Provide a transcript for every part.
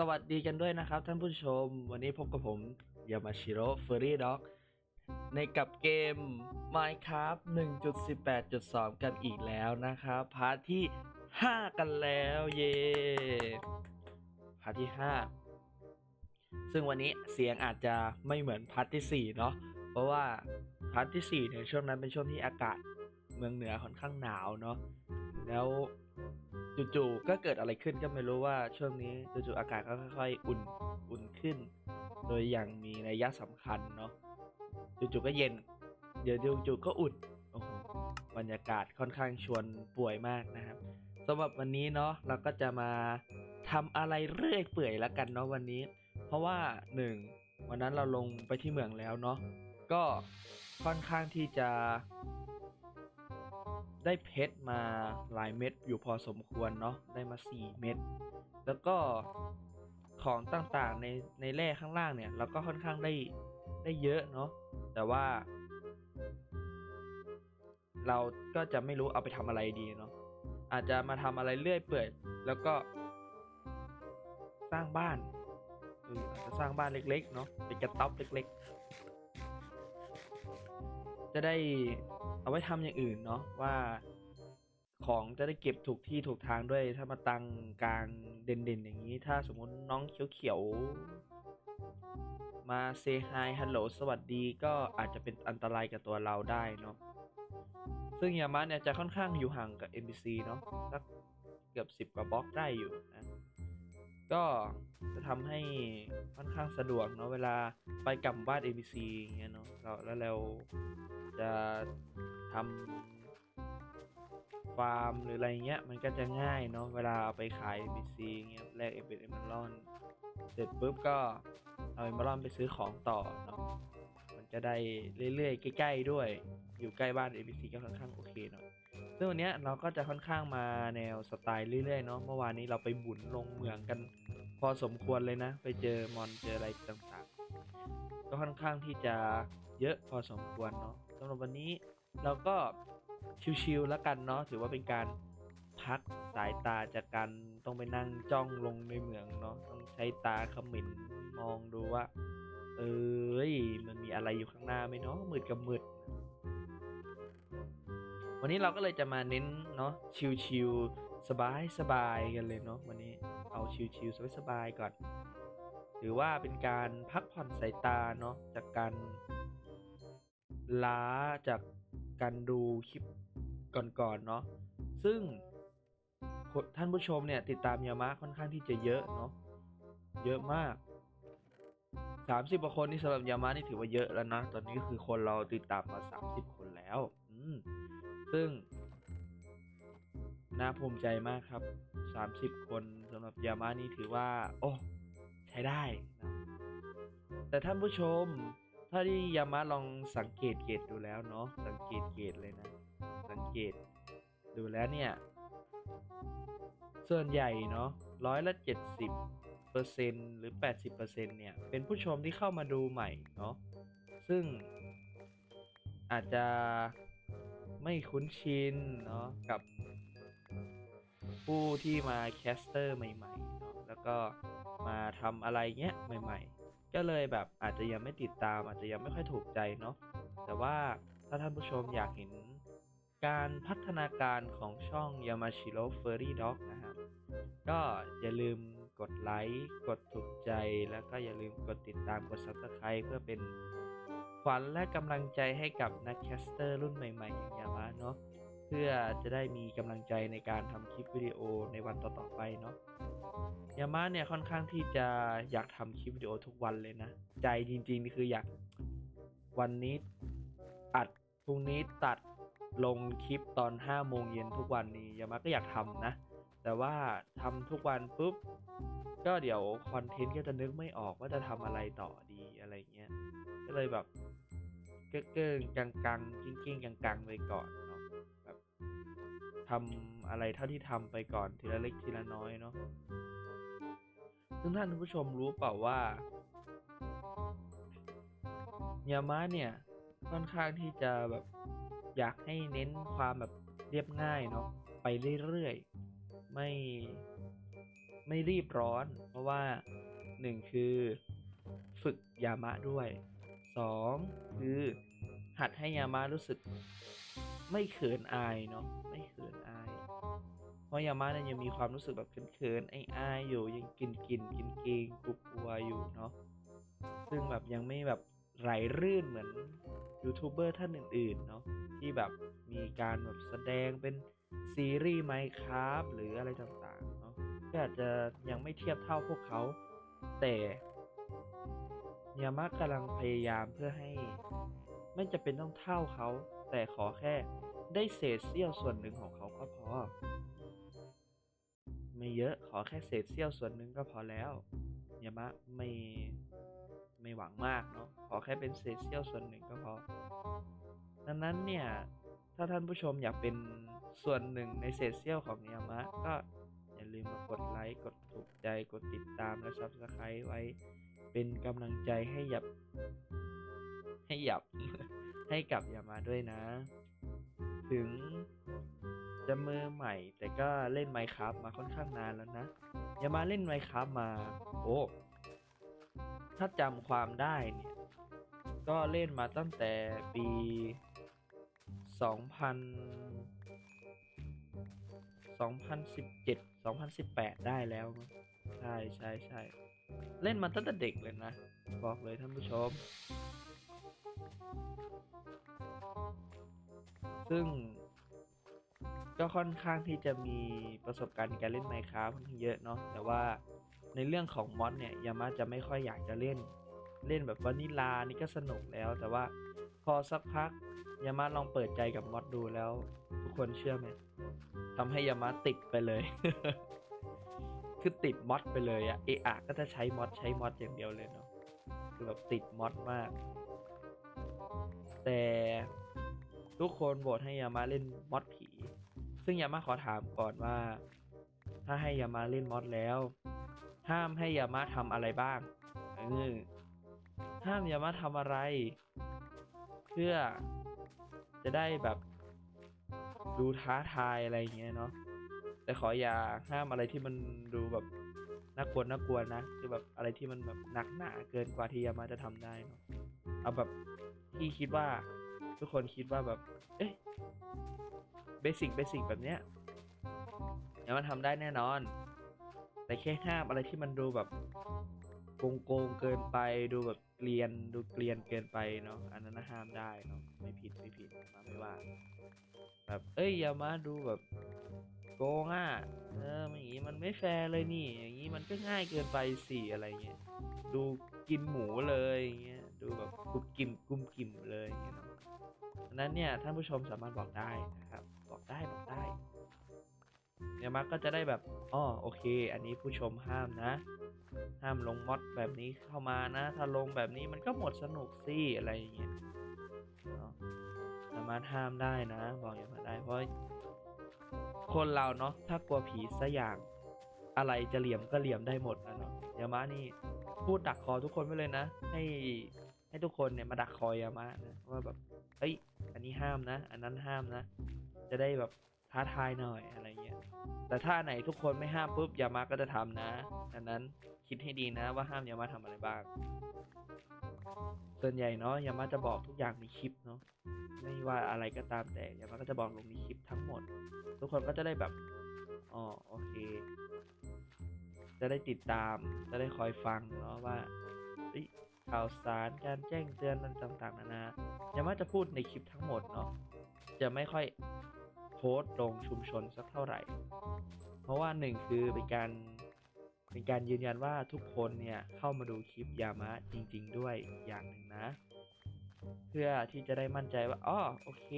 สวัสดีกันด้วยนะครับท่านผู้ชม วันนี้พบกับผมยามาชิโร่เฟอร์รี่ด็อกในกับเกม Minecraft 1.18.2 กันอีกแล้วนะครับ พาร์ทที่ 5 กันแล้วเย่พาร์ทที่ 5 ซึ่งวันนี้เสียงอาจจะไม่เหมือนพาร์ทที่ 4 เนาะเพราะว่าพาร์ทที่4เนี่ยช่วงนั้นเป็นช่วงที่อากาศเมืองเหนือค่อนข้างหนาวเนาะแล้ว จู่ๆก็เกิดอะไรขึ้นก็ไม่รู้ว่าช่วงนี้จู่ๆอากาศก็ค่อยๆ อุ่นอุ่นขึ้น โดยอย่างมีนัยยะสำคัญเนาะจู่ๆก็เย็น เดี๋ยวจู่ๆก็อุ่นโอ้โหบรรยากาศค่อนข้างชวนป่วยมากนะครับสำหรับวันนี้เนาะเราก็จะมาทำอะไรเรื่อยเปื่อยแล้วกันเนาะวันนี้ เพราะว่าหนึ่งวันนั้นเราลงไปที่เมืองแล้วเนาะก็ค่อนข้างที่จะ ได้เพชรมาหลายเม็ดอยู่พอสมควรเนาะได้มา 4 เม็ดแล้วก็ของต่างๆในในแร่ข้างล่างเนี่ย เราก็ค่อนข้างได้ได้เยอะเนาะแต่ว่า เราก็จะไม่รู้เอาไปทำอะไรดีเนาะอาจจะมาทำอะไรเรื่อยเปื่อยแล้วก็ สร้างบ้านเอออาจจะสร้างบ้านเล็ก ๆ เนาะเป็นกระต๊อบเล็ก ๆ จะได้ เอาไว้ทำอย่างอื่นเนาะว่า ของจะได้เก็บถูกที่ถูกทางด้วย ถ้ามาตังกลางเด่นๆ อย่างนี้ ถ้าสมมติน้องเขียวๆมาเซฮายฮัลโหลสวัสดีก็อาจจะเป็นอันตรายกับตัวเราได้เนาะซึ่งยามาเนี่ยจะค่อนข้างอยู่ห่างกับ NPC เนาะสักเกือบ 10 กว่าบล็อกได้อยู่นะ ก็จะทำให้ค่อนข้างสะดวกเนาะเวลาไปกลับบ้าน NPC อย่างเงี้ยเนาะเราแล้วเราจะทำฟาร์มหรืออะไรเงี้ยมันก็จะง่ายเนาะเวลาเอาไปขาย NPC เงี้ยแลกเอเบนเอมอลอนเสร็จปุ๊บก็เอาเอมอลอนไปซื้อของต่อเนาะมันจะได้เรื่อยๆใกล้ๆด้วยอยู่ใกล้บ้าน NPC ก็ค่อนข้างโอเคเนาะ ซึ่งวันนี้เราก็จะค่อนข้างมาแนวสไตล์เรื่อยๆเนาะเมื่อวานนี้เราไปบุญลงเมืองกัน พอสมควรเลยนะ ไปเจอมอนเจออะไรต่างๆ ก็ค่อนข้างที่จะเยอะพอสมควรเนาะสำหรับวันนี้เราก็ชิวๆแล้วกันเนาะถือว่าเป็นการพักสายตาจากการต้องไปนั่งจ้องลงในเมืองเนาะต้องใช้ตาเขมินมองดูว่า เอ้ยมันมีอะไรอยู่ข้างหน้าไหมเนาะมืดกับมืด วันนี้เราก็เลยจะมาเน้นเนาะชิลๆสบายๆกันเลยเนาะวันนี้เอาชิลๆสบายๆก่อน หรือว่าเป็นการพักผ่อนสายตาเนาะจากการล้าจากการดูคลิปก่อนๆเนาะซึ่งท่านผู้ชมเนี่ยติดตามยามะค่อนข้างที่จะเยอะเนาะเยอะมากสามสิบกว่าคนนี่สำหรับยามะนี่ถือว่าเยอะแล้วนะ ตอนนี้ก็คือคนเราติดตามมาสามสิบคนแล้ว อืม ซึ่ง น่าภูมิใจมากครับ 30 คนสำหรับยามานี่ถือว่า โอ้ใช้ได้นะแต่ท่านผู้ชม ถ้าที่ยามาลองสังเกตเกตดูแล้วเนาะสังเกตเกตเลยนะ สังเกตดูแล้วเนี่ย ส่วนใหญ่เนาะร้อยละเจ็ดสิบเปอร์เซ็นหรือแปดสิบเปอร์เซ็นเนี่ย เป็นผู้ชมที่เข้ามาดูใหม่เนาะซึ่งอาจจะ ไม่คุ้นชินเนาะกับผู้ที่มาแคสเตอร์ใหม่ๆเนาะแล้วก็มาทำอะไรเงี้ยใหม่ ๆ ก็เลยแบบอาจจะยังไม่ติดตาม อาจจะยังไม่ค่อยถูกใจเนาะแต่ว่าถ้าท่านผู้ชมอยากเห็นการพัฒนาการของช่อง Yamashiro Furry Dog นะครับก็อย่าลืมกดไลค์ กดถูกใจ แล้วก็อย่าลืมกดติดตาม กด Subscribe เพื่อเป็นข วัญและกำลังใจให้กับนักแคสเตอร์รุ่นใหม่ ๆ อย่างยามะเนาะเพื่อจะได้มีกำลังใจในการทำคลิปวิดีโอในวันต่อๆไปเนาะยามะเนี่ยค่อนข้างที่จะอยากทำคลิปวิดีโอทุกวันเลยนะ ใจจริงๆนี่คืออยากวันนี้อัดพรุ่งนี้ตัดลงคลิปตอน5โมงเย็นทุกวันนี้ยามะก็อยากทำนะ แต่ว่าทำทุกวันปุ๊บก็เดี๋ยวคอนเทนต์ก็จะนึกไม่ออกว่าจะทำอะไรต่อดีอะไรเงี้ยก็เลยแบบ เก้อๆกังๆกิ้งๆกังๆไปก่อนเนาะแบบทำอะไรเท่าที่ทำไปก่อนทีละเล็กทีละน้อยเนาะซึ่งท่านผู้ชมรู้เปล่าว่ายามะเนี่ยค่อนข้างที่จะแบบอยากให้เน้นความแบบเรียบง่ายเนาะไปเรื่อยๆไม่ไม่รีบร้อน เพราะว่าหนึ่งคือฝึกยามะด้วย สองคือหัดให้ยามะรู้สึกไม่เขินอายเนาะไม่เขินอาย เพราะยามะเนี่ยยังมีความรู้สึกแบบเขินๆไอ้อายๆอยู่ยังกินกินกินเกงกลัวๆอยู่เนาะซึ่งแบบยังไม่แบบไหลรื่นเหมือนยูทูบเบอร์ท่านอื่นๆเนาะที่แบบมีการแบบแสดงเป็นซีรีส์ไมครับหรืออะไรต่างๆเนาะก็อาจจะยังไม่เทียบเท่าพวกเขา แต่ เมียมะกำลังพยายามเพื่อให้ ไม่จะเป็นต้องเท่าเขา แต่ขอแค่ได้เศษเสี้ยวส่วนหนึ่งของเขาก็พอ ไม่เยอะขอแค่เศษเสี้ยวส่วนหนึ่งก็พอแล้วเมียมะไม่ไม่หวังมากเนาะขอแค่เป็นเศษเสี้ยวส่วนหนึ่งก็พอดังนั้นเนี่ยถ้าท่านผู้ชมอยากเป็นส่วนหนึ่งในเศษเสี้ยวของเมียมะก็ ลืมมากดไลค์ กดถูกใจ กดติดตามและ Subscribe ไว้ เป็นกำลังใจให้หยับ ให้หยับ ให้กลับอย่ามาด้วยนะ ถึงจะมือใหม่ แต่ก็เล่นไมค์ครับมาค่อนข้างนานแล้วนะ อย่ามาเล่นไมค์ครับมา โอ้ ถ้าจำความได้เนี่ย ก็เล่นมาตั้งแต่ปี 2000 2017 2018 ได้แล้ว ใช่ใช่ใช่เล่นมาตั้งแต่เด็กเลยนะ บอกเลยท่านผู้ชม ซึ่ง ก็ค่อนข้างที่จะมีประสบการณ์ในการเล่น Minecraft ค่อนข้างเยอะเนาะแต่ว่าในเรื่องของมอดเนี่ยยามาจะไม่ค่อยอยากจะเล่น เล่นแบบวานิลานี่ก็สนุกแล้ว แต่ว่าพอสักพักยามาลองเปิดใจกับมอดดูแล้ว ทุกคนเชื่อไหม ทำให้ยามาติดไปเลย คือติดมอดไปเลยอะเออะก็จะใช้มอดใช้มอดอย่างเดียวเลยเนาะคือแบบติดมอดมาก แต่ทุกคนโหวตให้ยามาเล่นมอดผี ซึ่งยามาขอถามก่อนว่า ถ้าให้ยามาเล่นมอดแล้ว ห้ามให้ยามาทำอะไรบ้างเออห้ามยามาทำอะไร เพื่อจะได้แบบ ดูท้าทายอะไรอย่างเงี้ยเนาะแต่ขออย่าห้ามอะไรที่มันดูแบบน่ากลัวน่ากลัวนะคือแบบอะไรที่มันแบบหนักหนาเกินกว่าที่ยามาจะทำได้เนาะเอาแบบที่คิดว่า ทุกคนคิดว่าแบบ เอ๊ะเบสิกเบสิกแบบเนี้ยยามาทำได้แน่นอน แต่แค่ห้ามอะไรที่มันดูแบบโกงโกงเกินไปดูแบบเกลียนดูเกลียนเกินไปเนาะอันนั้นห้ามได้เนาะไม่ผิดไม่ผิดไม่ว่า แบบเอ้ยอย่ามาดูแบบโกงอะเออมันอย่างงี้มันไม่แฟร์เลยนี่ อย่างงี้มันก็ง่ายเกินไปสิอะไรเงี้ยดูกินหมูเลยอย่างเงี้ยดูแบบกุบกิมกุมกิมเลยอย่างเงี้ยนาะดังนั้นเนี่ยท่านผู้ชมสามารถบอกได้นะครับ บอกได้บอกได้เนี่ยมักก็จะได้แบบอ๋อโอเค อันนี้ผู้ชมห้ามนะ ห้ามลงมอดแบบนี้เข้ามานะ ถ้าลงแบบนี้มันก็หมดสนุกสิอะไรอย่างเงี้ยาะสามารถห้ามได้นะ บอกอย่ามาได้ เพราะคนเราเนาะถ้ากลัวผีสักอย่างอะไรจะเหลี่ยมก็เหลี่ยมได้หมดนะเนาะยามานี่พูดดักคอทุกคนไว้เลยนะ ให้ให้ทุกคนเนี่ยมาดักคอยามานะว่าแบบเอ้ย อันนี้ห้ามนะ อันนั้นห้ามนะ จะได้แบบท้าทายหน่อยอะไรเงี้ยแต่ถ้าไหนทุกคนไม่ห้ามปุ๊บยามาก็จะทำนะดังนั้นคิดให้ดีนะว่าห้ามยามาทำอะไรบ้าง ส่วนใหญ่เนาะยามาจะบอกทุกอย่างในคลิปเนาะไม่ว่าอะไรก็ตามแต่ยามาก็จะบอกลงในคลิปทั้งหมด ทุกคนก็จะได้แบบอ๋อโอเค จะได้ติดตามจะได้คอยฟังเนาะว่าข่าวสารการแจ้งเตือนต่างๆนานายามาจะพูดในคลิปทั้งหมดเนาะจะไม่ค่อยโพสต์ลงชุมชนสักเท่าไหร่ เพราะว่าหนึ่งคือเป็นการ เป็นการยืนยันว่าทุกคนเนี่ยเข้ามาดูคลิปยามะจริง ๆ ด้วยอย่างหนึ่งนะ เพื่อที่จะได้มั่นใจว่าอ๋อโอเค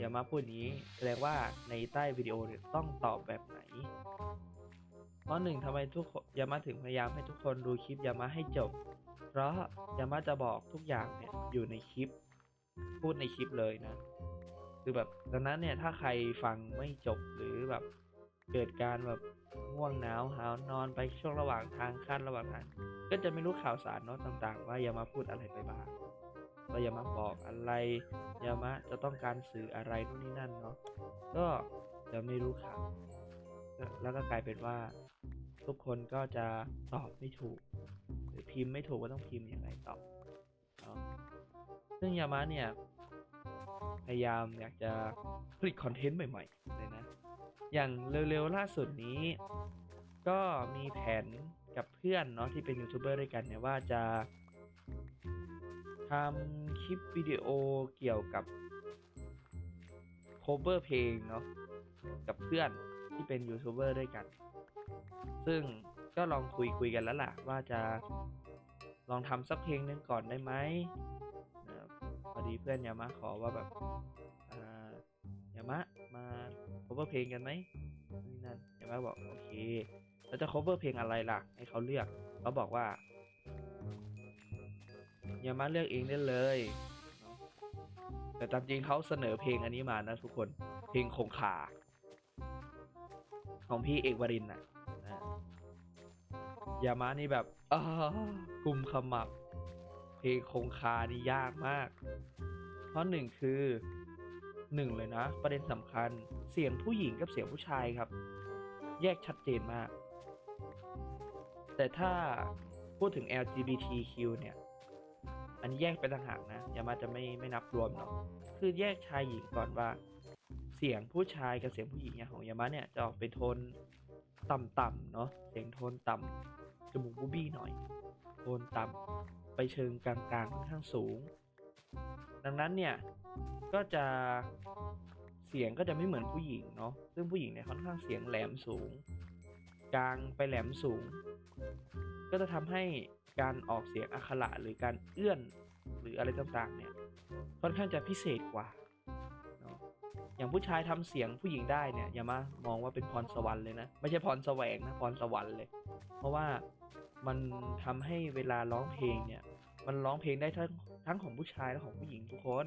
ยามาพูดนี้แสดงว่าในใต้วิดีโอเนี่ยต้องตอบแบบไหนเพราะหนึ่งทำไมทุกยามาถึงพยายามให้ทุกคนดูคลิปยามาให้จบ เพราะยามาจะบอกทุกอย่างเนี่ยอยู่ในคลิป พูดในคลิปเลยนะ คือแบบดังนั้นเนี่ยถ้าใครฟังไม่จบหรือแบบเกิดการแบบ ง่วงหนาวหาวนอนไปช่วงระหว่างทางขั้นระหว่างทางก็จะไม่รู้ข่าวสารเนาะต่างๆ ว่าอย่ามาพูดอะไรไปบ้างว่ายามาบอกอะไรอย่ามะจะต้องการสื่ออะไรนู่นนี่นั่นเนาะก็จะไม่รู้ข่าวแล้วก็กลายเป็นว่า ทุกคนก็จะตอบไม่ถูก หรือพิมพ์ไม่ถูกว่าต้องพิมพ์ยังไงตอบซึ่งยามะเนี่ย พยายามอยากจะผลิตคอนเทนต์ใหม่ๆเลยนะ อย่างเร็วๆล่าสุดนี้ ก็มีแผนกับเพื่อนเนาะที่เป็นยูทูบเบอร์ด้วยกันเนี่ยว่าจะทำคลิปวิดีโอเกี่ยวกับ cover เพลงเนาะกับเพื่อนที่เป็นยูทูบเบอร์ด้วยกัน ซึ่งก็ลองคุยคุยกันแล้วล่ะ ว่าจะลองทำสักเพลงหนึงก่อนได้ไหมพอดีเพื่อนยามะขอว่าแบบ cover เพลงกันไหมนี่นั่นยามะบอกโอเคแล้วจะ cover เพลงอะไรล่ะ ให้เขาเลือกเขาบอกว่ายามะเลือกเองได้เลย แต่ตามจริงเขาเสนอเพลงอันนี้มานะทุกคนเพลงคงคาของพี่เอกวรินน่ะอ่ายามะนี่แบบอ้ากลุ่มขมับ เพลงคงคานี่ยากมากเพราะหนึ่งคือ หนึ่งเลยนะ ประเด็นสำคัญเสียงผู้หญิงกับเสียงผู้ชายครับ แยกชัดเจนมาก แต่ถ้าพูดถึง LGBTQ เนี่ย อันนี้แยกเป็นต่างหากนะยามาจะไม่ไม่นับรวมเนาะคือแยกชายหญิงก่อนว่า เสียงผู้ชายกับเสียงผู้หญิงเนี่ยของยามาเนี่ยจะออกเป็นโทนต่ำๆเนาะเสียงโทนต่ำจมูกบูบี้หน่อย โทนต่ำไปเชิงกลางๆค่อนข้างสูง ดังนั้นเนี่ยก็จะเสียงก็จะไม่เหมือนผู้หญิงเนาะซึ่งผู้หญิงเนี่ยค่อนข้างเสียงแหลมสูง กลางไปแหลมสูง ก็จะทำให้การออกเสียงอักขระหรือการเอื้อนหรืออะไรต่างๆเนี่ยค่อนข้างจะพิเศษกว่าเนาะอย่างผู้ชายทำเสียงผู้หญิงได้เนี่ยอย่ามามองว่าเป็นพรสวรรค์เลยนะไม่ใช่พรแสวงนะพรสวรรค์เลย เพราะว่ามันทำให้เวลาร้องเพลงเนี่ย มันร้องเพลงได้ทั้งทั้งของผู้ชายและของผู้หญิงทุกคน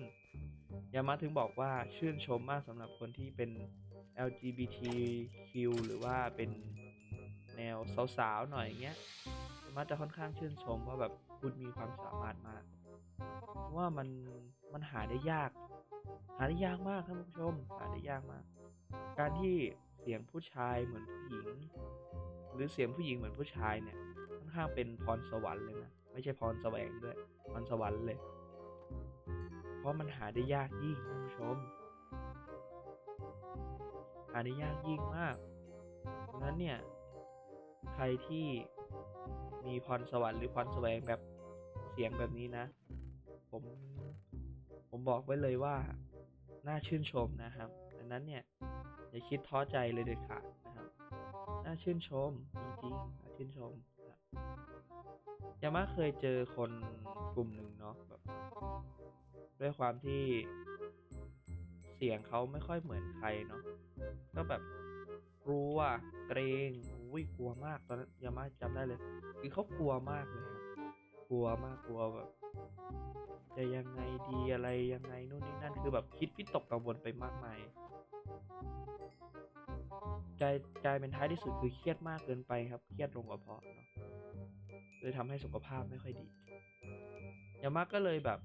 ยามาถึงบอกว่าชื่นชมมากสำหรับคนที่เป็น LGBTQ หรือว่าเป็นแนวสาวๆหน่อยอย่างเงี้ยยามาจะค่อนข้างชื่นชมว่าแบบคุณมีความสามารถมากเพราะว่ามันมันหาได้ยาก หาได้ยากมากท่านผู้ชม หาได้ยากมาก การที่เสียงผู้ชายเหมือนผู้หญิง หรือเสียงผู้หญิงเหมือนผู้ชายเนี่ยค่อนข้างเป็นพรสวรรค์เลยนะ ไม่ใช่พรแสวงด้วยพรสวรรค์เลย เพราะมันหาได้ยากยิ่งท่านผู้ชม หาได้ยากยิ่งมากดังนั้นเนี่ย ใครที่มีพรสวรรค์หรือพรแสวงแบบเสียงแบบนี้นะ ผม ผมบอกไว้เลยว่า น่าชื่นชมนะครับดังนั้นเนี่ย อย่าคิดท้อใจเลยเด็ดขาดนะครับ น่าชื่นชมจริงๆน่าชื่นชม ยามาเคยเจอคนกลุ่มหนึ่งเนาะแบบ ด้วยความที่เสียงเขาไม่ค่อยเหมือนใครเนาะก็แบบกลัวเกรงอุ้ยกลัวมากตอนนั้นยามาจำได้เลย คือเขากลัวมากเลยครับกลัวมากกลัวแบบ จะยังไงดีอะไรยังไงนู่นนี่นั่นคือแบบคิดพิตกกังวลไปมากมายกลายกลายเป็นท้ายที่สุดคือเครียดมากเกินไปครับ เครียดลงกระเพาะเนาะ เลยทำให้สุขภาพไม่ค่อยดี ยามาก็เลยแบบ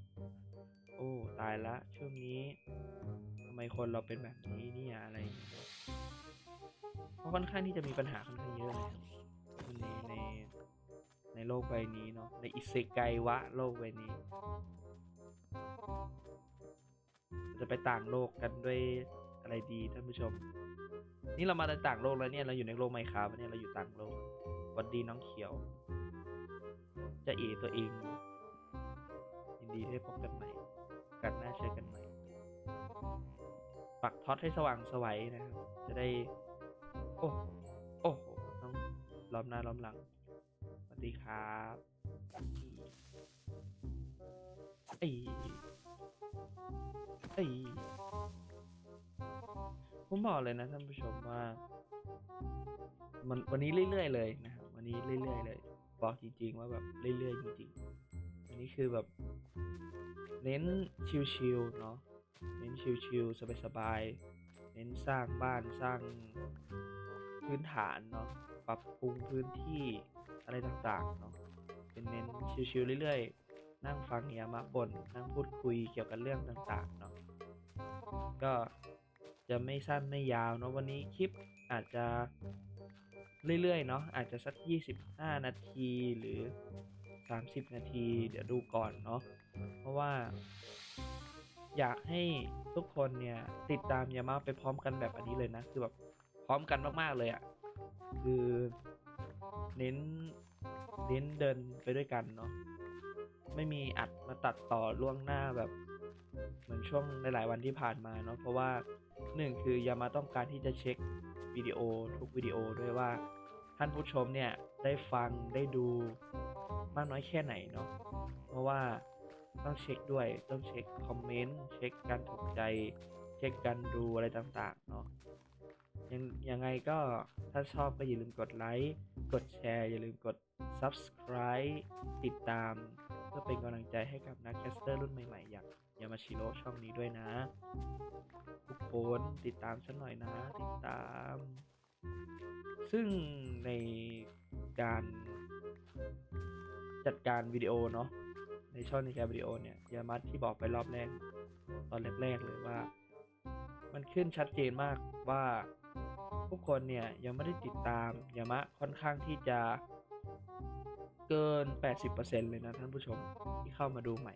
โอ้ตายละ ช่วงนี้ทำไมคนเราเป็นแบบนี้เนี่ยอะไรเพราะค่อนข้างที่จะมีปัญหาค่อนข้างเยอะเลยในในในโลกใบนี้เนาะในอิเซไกวะโลกใบนี้ จะไปต่างโลกกันด้วยอะไรดีท่านผู้ชม นี่เรามาในต่างโลกแล้วเนี่ยเราอยู่ในโลกไมค้าเนี่ยเราอยู่ต่างโลกหวันดีน้องเขียว จะเอตัวเองยินดีได้พบกันใหม่กันหน้าเจอกันใหม่ปักท็อตให้สว่างไสวัยนะครับ จะได้ โอ้โหโอ้โหต้องล้อมหน้าล้อมหลังสวัสดีครับไอ้ไอ้ผมบอกเลยนะท่านผู้ชมว่า มันวันนี้เรื่อยๆเลยนะครับวันนี้เรื่อยๆเลย บอกจริง ๆ ว่าแบบเรื่อยๆจริงๆ อันนี้คือแบบ เน้นชิลๆเนาะ เน้นชิลๆสบายๆ เน้นสร้างบ้านสร้างพื้นฐานเนาะ ปรับปรุงพื้นที่อะไรต่างๆ เนาะ เป็นเน้นชิลๆเรื่อยๆ นั่งฟังเฮียมะบ่นนั่งพูดคุยเกี่ยวกับเรื่องต่างๆ เนาะ ก็จะไม่สั้นไม่ยาวเนาะวันนี้คลิปอาจจะ เรื่อยๆเนาะอาจจะสัก 25 นาทีหรือ 30 นาที เดี๋ยวดูก่อนเนาะเพราะว่า อยากให้ทุกคนเนี่ยติดตามยามาไปพร้อมกันแบบอันนี้เลยนะ คือแบบพร้อมกันมากๆเลยอะ่ะคือเน้นเน้นเดินไปด้วยกันเนาะไม่มีอัดมาตัดต่อล่วงหน้าแบบ เหมือนช่วงหลายๆวันที่ผ่านมาเนาะเพราะว่าหนึ่งคือยามาต้องการที่จะเช็ค วิดีโอทุกวิดีโอด้วยว่าท่านผู้ชมเนี่ยได้ฟังได้ดูมากน้อยแค่ไหนเนาะเพราะว่าต้องเช็คด้วยต้องเช็คคอมเมนต์เช็คการถูกใจ เช็คการดูอะไรต่างๆเนาะยังยังไงก็ถ้าชอบก็อย่าลืมกดไลค์กดแชร์อย่าลืมกด subscribe ติดตาม เพื่อเป็นกำลังใจให้กับนักแคสเตอร์รุ่นใหม่ ๆ อย่างามาชิโร่ช่องนี้ด้วยนะ ทุกคนติดตามฉันหน่อยนะ ติดตาม ซึ่งในการจัดการวิดีโอเนาะในช่องในการวิดีโอเนี่ยยามาที่บอกไปรอบแรก ตอนแรกๆเลยว่า มันขึ้นชัดเจนมากว่าผู้คนเนี่ยยังไม่ได้ติดตามยามะค่อนข้างที่จะเกิน 80%เลยนะท่านผู้ชมที่เข้ามาดูใหม่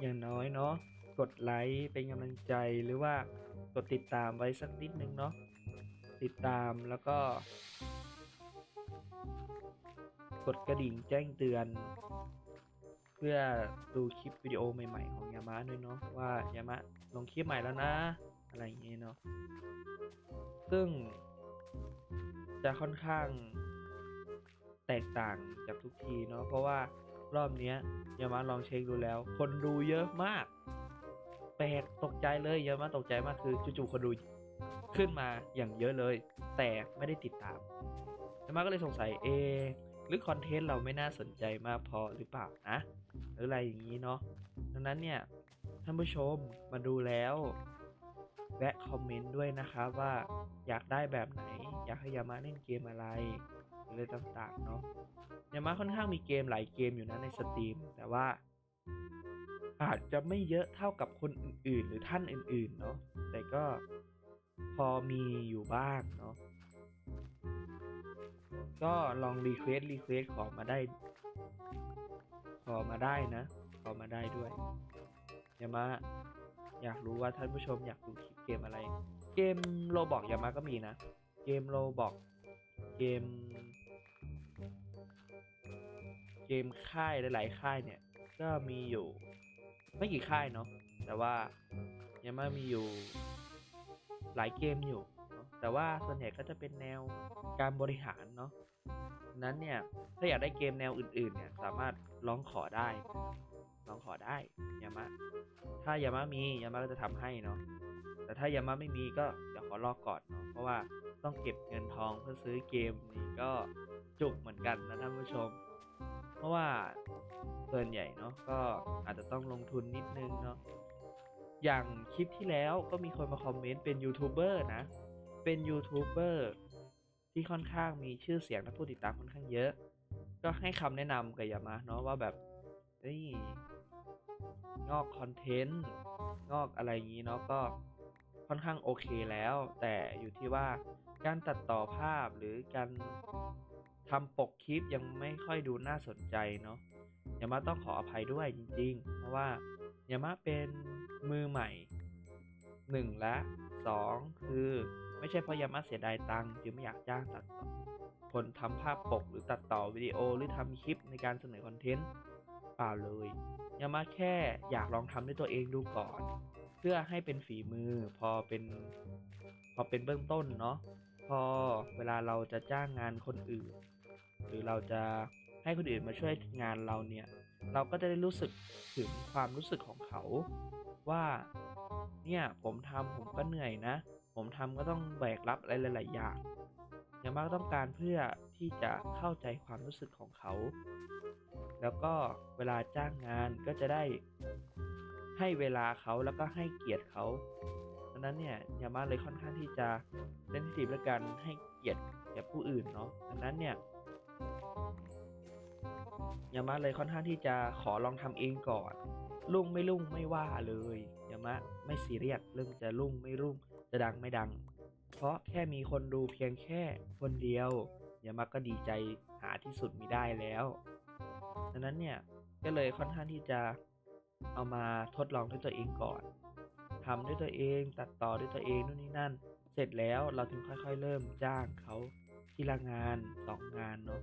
อย่างน้อยเนาะกดไลค์เป็นกำลังใจหรือว่ากดติดตามไว้สักนิดนึงเนาะติดตามแล้วก็ กดกระดิ่งแจ้งเตือน เพื่อดูคลิปวิดีโอใหม่ ๆ ของยามะด้วยเนาะว่ายามะลงคลิปใหม่แล้วนะ อะไรอย่างเงี้ยเนาะซึ่ง จะค่อนข้างแตกต่างจากทุกทีเนาะเพราะว่า รอบเนี้ยยามาลองเช็คดูแล้ว คนดูเยอะมาก แปลกตกใจเลยยามาตกใจมากคือจู่ๆคนดูขึ้นมาอย่างเยอะเลย แต่ไม่ได้ติดตามยามาก็เลยสงสัยเอหรือคอนเทนต์เราไม่น่าสนใจมากพอหรือเปล่านะหรืออะไรอย่างนี้เนาะดังนั้นเนี่ยท่านผู้ชมมาดูแล้วแวะคอมเมนต์ด้วยนะครับว่าอยากได้แบบไหน อยากให้ยามาเล่นเกมอะไร อะไรต่างๆเนาะยามาค่อนข้างมีเกมหลายเกมอยู่นะในสตรีมแต่ว่า อาจจะไม่เยอะเท่ากับคนอื่นๆ หรือท่านอื่นๆเนาะแต่ก็พอมีอยู่บ้างเนาะก็ลองรีเควสรีเควสขอมาได้ ขอมาได้นะ ขอมาได้ด้วยยามาอยากรู้ว่าท่านผู้ชมอยากดูคลิปเกมอะไร เกมโลบอกยามาก็มีนะ เกมโลบอกเกม เกมค่ายหลาย ๆ ค่ายเนี่ย ก็มีอยู่ไม่กี่ค่ายเนาะแต่ว่ายามามีอยู่หลายเกมอยู่ แต่ว่าส่วนใหญ่ก็จะเป็นแนวการบริหารเนาะนั้นเนี่ยถ้าอยากได้เกมแนวอื่น ๆ เนี่ย สามารถร้องขอได้ร้องขอได้ยามะถ้ายามะมียามะก็จะทำให้เนาะแต่ถ้ายามะไม่มีก็เดี๋ยวขอรอก่อนเนาะเพราะว่าต้องเก็บเงินทองเพื่อซื้อเกมนี่ก็จุกเหมือนกันนะท่านผู้ชม ราะว่าส่วนใหญ่เนาะก็อาจจะต้องลงทุนนิดนึงเนาะอย่างคลิปที่แล้วก็มีคนมาคอมเมนต์เป็นยูทูบเบอร์นะ เป็นยูทูบเบอร์ที่ค่อนข้างมีชื่อเสียงและผู้ติดตามค่อนข้างเยอะ ก็ให้คำแนะนำกับยามะเนาะว่าแบบเฮ้ยงอกคอนเทนต์ งอกอะไรอย่างนี้เนาะก็ ค่อนข้างโอเคแล้ว แต่อยู่ที่ว่าการตัดต่อภาพหรือการทำปกคลิปยังไม่ค่อยดูน่าสนใจเนาะยามาต้องขออภัยด้วยจริง ๆ เพราะว่ายามาเป็นมือใหม่หนึ่งและสองคือไม่ใช่เพราะยามาเสียดายตังค์จึงไม่อยากจ้างตัดต่อคนทำภาพปกหรือตัดต่อวิดีโอหรือทำคลิปในการเสนอคอนเทนต์เปล่าเลยยามาแค่อยากลองทำด้วยตัวเองดูก่อน พื่อให้เป็นฝีมือพอเป็นพอเป็นเบื้องต้นเนาะพอเวลาเราจะจ้างงานคนอื่น หรือเราจะให้คนอื่นมาช่วยงานเราเนี่ย เราก็จะได้รู้สึกถึงความรู้สึกของเขา ว่าเนี่ยผมทำผมก็เหนื่อยนะ ผมทำก็ต้องแบกรับอะไรหลาย ๆ อย่างอย่างมากต้องการเพื่อที่จะเข้าใจความรู้สึกของเขา แล้วก็เวลาจ้างงานก็จะได้ ให้เวลาเขาแล้วก็ให้เกียรติเขาดังนั้นเนี่ยยามาเลยค่อนข้างที่จะเซนซิทีฟและกันให้เกียรติแก่ผู้อื่นเนาะดังนั้นเนี่ยยามาเลยค่อนข้างที่จะขอลองทำเองก่อนรุ่งไม่รุ่งไม่ว่าเลยยามะไม่ซีเรียสเรื่องจะรุ่งไม่รุ่งจะดังไม่ดัง เพราะแค่มีคนดูเพียงแค่คนเดียวยามะก็ดีใจหาที่สุดมิได้แล้วดังนั้นเนี่ยก็เลยค่อนข้างที่จะ เอามาทดลองด้วยตัวเองก่อนทำด้วยตัวเองตัดต่อด้วยตัวเองนู่นนี่นั่น เสร็จแล้วเราถึงค่อยๆ เริ่มจ้างเขาทีละงานสองงานเนาะ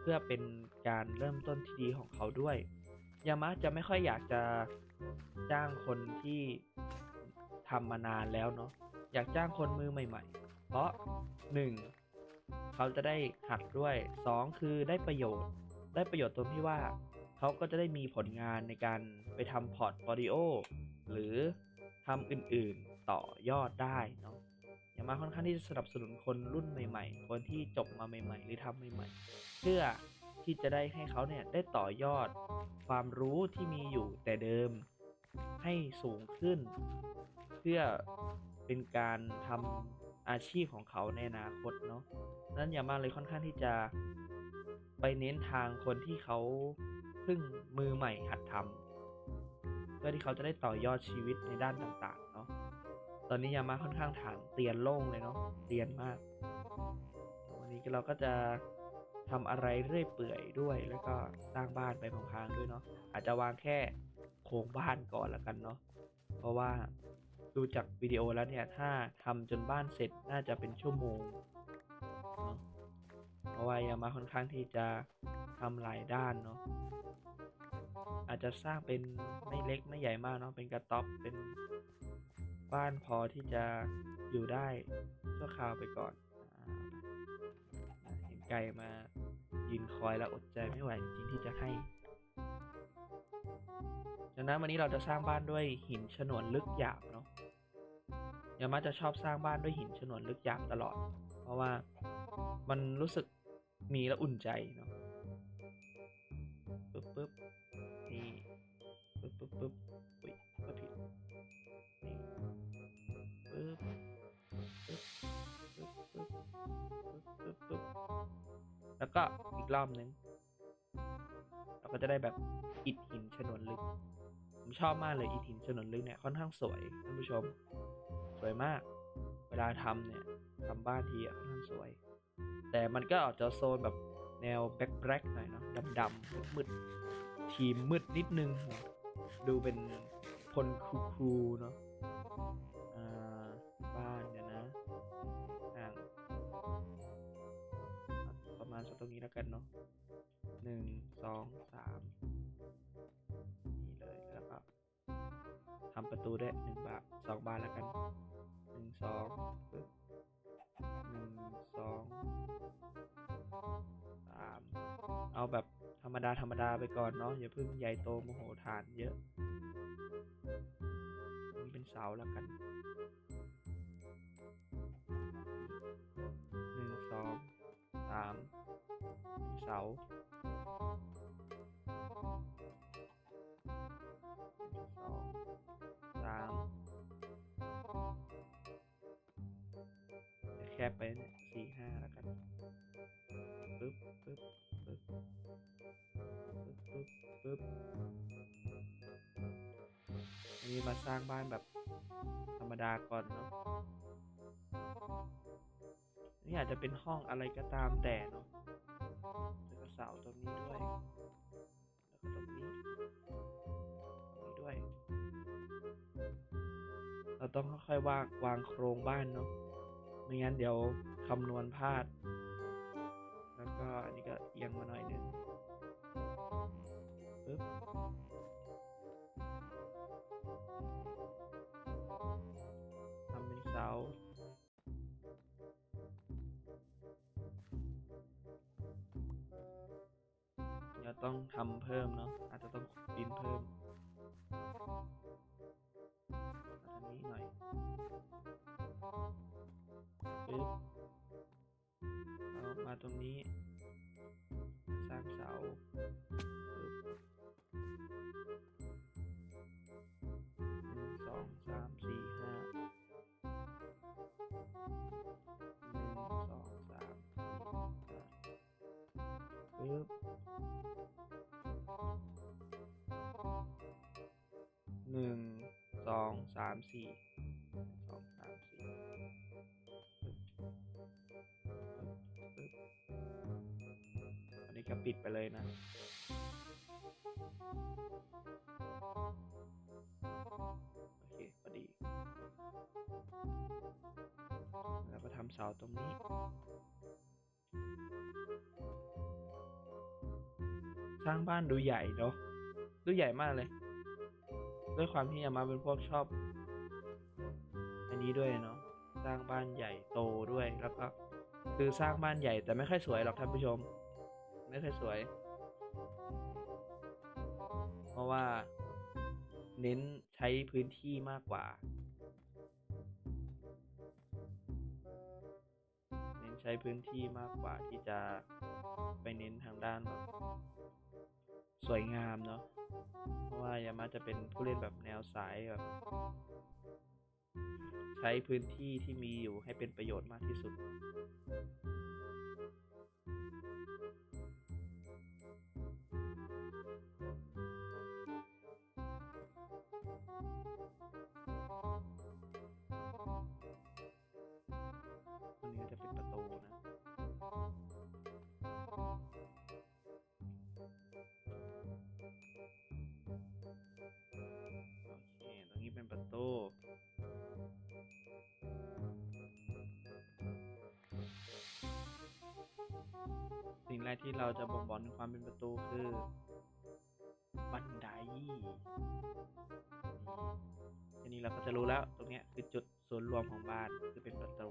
เพื่อเป็นการเริ่มต้นที่ดีของเขาด้วยยามะจะไม่ค่อยอยากจะจ้างคนที่ทำมานานแล้วเนาะอยากจ้างคนมือใหม่ ๆ เพราะหนึ่งเขาจะได้หัดด้วยสองคือได้ประโยชน์ ได้ประโยชน์ตรงที่ว่า เขาก็จะได้มีผลงานในการไปทำพอร์ตโฟลิโอหรือทำอื่นๆต่อยอดได้เนาะยามาค่อนข้างที่จะสนับสนุนคนรุ่นใหม่ ๆ คนที่จบมาใหม่ ๆ หรือทำใหม่ๆ เพื่อที่จะได้ให้เขาเนี่ยได้ต่อยอดความรู้ที่มีอยู่แต่เดิมให้สูงขึ้น เพื่อเป็นการทำอาชีพของเขาในอนาคตเนาะนั้นยามาเลยค่อนข้างที่จะไปเน้นทางคนที่เขา เพิ่งมือใหม่หัดทำเพื่อที่เขาจะได้ต่อยอดชีวิตในด้านต่างๆเนาะตอนนี้ยามาค่อนข้างฐานเตียนโล่งเลยเนาะเตียนมาก วันนี้เราก็จะทำอะไรเรื่อยเปื่อยด้วยแล้วก็สร้างบ้านไปพลางๆด้วยเนาะอาจจะวางแค่โครงบ้านก่อนละกันเนาะเพราะว่าดูจากวิดีโอแล้วเนี่ยถ้าทำจนบ้านเสร็จน่าจะเป็นชั่วโมง เพราะว่ายามาค่อนข้างที่จะทำหลายด้านเนาะอาจจะสร้างเป็นไม่เล็กไม่ใหญ่มากเนาะเป็นกระต๊อบเป็นบ้านพอที่จะอยู่ได้ชั่วคราวไปก่อนอเห็นไก่มายืนคอยแล้วอดใจไม่ไหวจริงที่จะให้ดังนั้นวันนี้เราจะสร้างบ้านด้วยหินฉนวนลึกหยาบเนาะยามาจะชอบสร้างบ้านด้วยหินฉนวนลึกหยาบตลอด เพราะว่ามันรู้สึก มีแล้วอุ่นใจเนาะปึ๊บปึ๊บนี่ปึ๊บปึ๊บปึ๊บอุ้ยก็ผิดนี่ปึ๊บปึ๊บปึ๊บปึ๊บปึ๊บปึ๊บปึ๊บแล้วก็อีกรอบนึงเราก็จะได้แบบอิฐหินฉนวนลึก ผมชอบมากเลยอิฐหินฉนวนลึกเนี่ยค่อนข้างสวยท่านผู้ชม สวยมาก เวลาทำเนี่ยทำบ้านทีอะค่อนข้างสวย แต่มันก็ออกจะโซนแบบแนวแบล็คแบล็คหน่อยเนาะดำๆมืดๆทีมมืดนิดนึง ดูเป็นคนคูลๆเนาะบ้านเดี๋ยวนะห่างประมาณสักตรงนี้แล้วกันเนาะหนึ่งสองสามนี่เลยแล้วก็ทำประตูได้หนึ่งบานสองบานแล้วกันหนึ่งสองหนึ่งสอง แบบธรรมดาธรรมดาไปก่อนเนาะอย่าเพิ่งใหญ่โตโมโหฐานเยอะนี่เป็นเสาแล้วกันหนึ่งสองสามเสาสองสามแคบไปเนี่ย ปึ๊บปึ๊บอันนี้มาสร้างบ้านแบบธรรมดาก่อนเนาะนี่อาจจะเป็นห้องอะไรก็ตามแต่เนาะแล้วก็เสาตรงนี้ด้วย แล้วก็ตรงนี้ตรงนี้ด้วย เราต้องค่อยๆวางวางโครงบ้านเนาะ ไม่งั้นเดี๋ยวคำนวณพลาด หนึ่งสองสามสี่สองสามสี่อันนี้ก็ปิดไปเลยนะโอเคพอดี แล้วก็ทำเสาตรงนี้สร้างบ้านดูใหญ่เนาะดูใหญ่มากเลย ด้วยความที่ยามาเป็นพวกชอบ อันนี้ด้วยเนาะสร้างบ้านใหญ่โตด้วยแล้วก็คือสร้างบ้านใหญ่แต่ไม่ค่อยสวยหรอกท่านผู้ชม ไม่ค่อยสวย เพราะว่า เน้นใช้พื้นที่มากกว่า เน้นใช้พื้นที่มากกว่าที่จะไปเน้นทางด้านแบบสวยงามเนาะ เพราะว่ายามาจะเป็นผู้เล่นแบบแนวสายแบบใช้พื้นที่ที่มีอยู่ให้เป็นประโยชน์มากที่สุด สิ่งแรกที่เราจะบ่งบอกถึงความเป็นประตูคือ บันไดทีนี้เราก็จะรู้แล้ว ตรงนี้คือจุดศูนย์รวมของบ้านคือเป็นประตู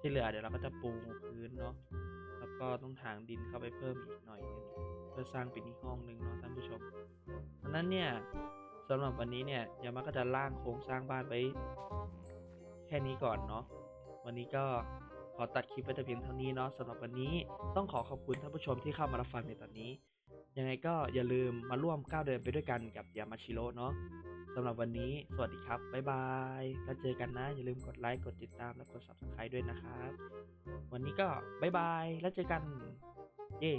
ที่เหลือเดี๋ยวเราก็จะปูพื้นเนาะแล้วก็ต้องถางดินเข้าไปเพิ่มอีกหน่อยนึงเพื่อสร้างเป็นอีกห้องหนึ่งเนาะท่านผู้ชมดังนั้นเนี่ย สำหรับวันนี้เนี่ยยามาก็จะร่างโครงสร้างบ้านไว้แค่นี้ก่อนเนาะวันนี้ก็ขอตัดคลิปไว้แต่เพียงเท่านี้เนาะสำหรับวันนี้ต้องขอขอบคุณท่านผู้ชมที่เข้ามารับฟังในตอนนี้ ยังไงก็อย่าลืมมาร่วมก้าวเดินไปด้วยกันกับยามาชิโร่เนาะสำหรับวันนี้สวัสดีครับ บ๊ายบายแล้วเจอกันนะ อย่าลืมกดไลค์ กดติดตาม และกด subscribe ด้วยนะครับ วันนี้ก็บ๊ายบาย แล้วเจอกัน เย้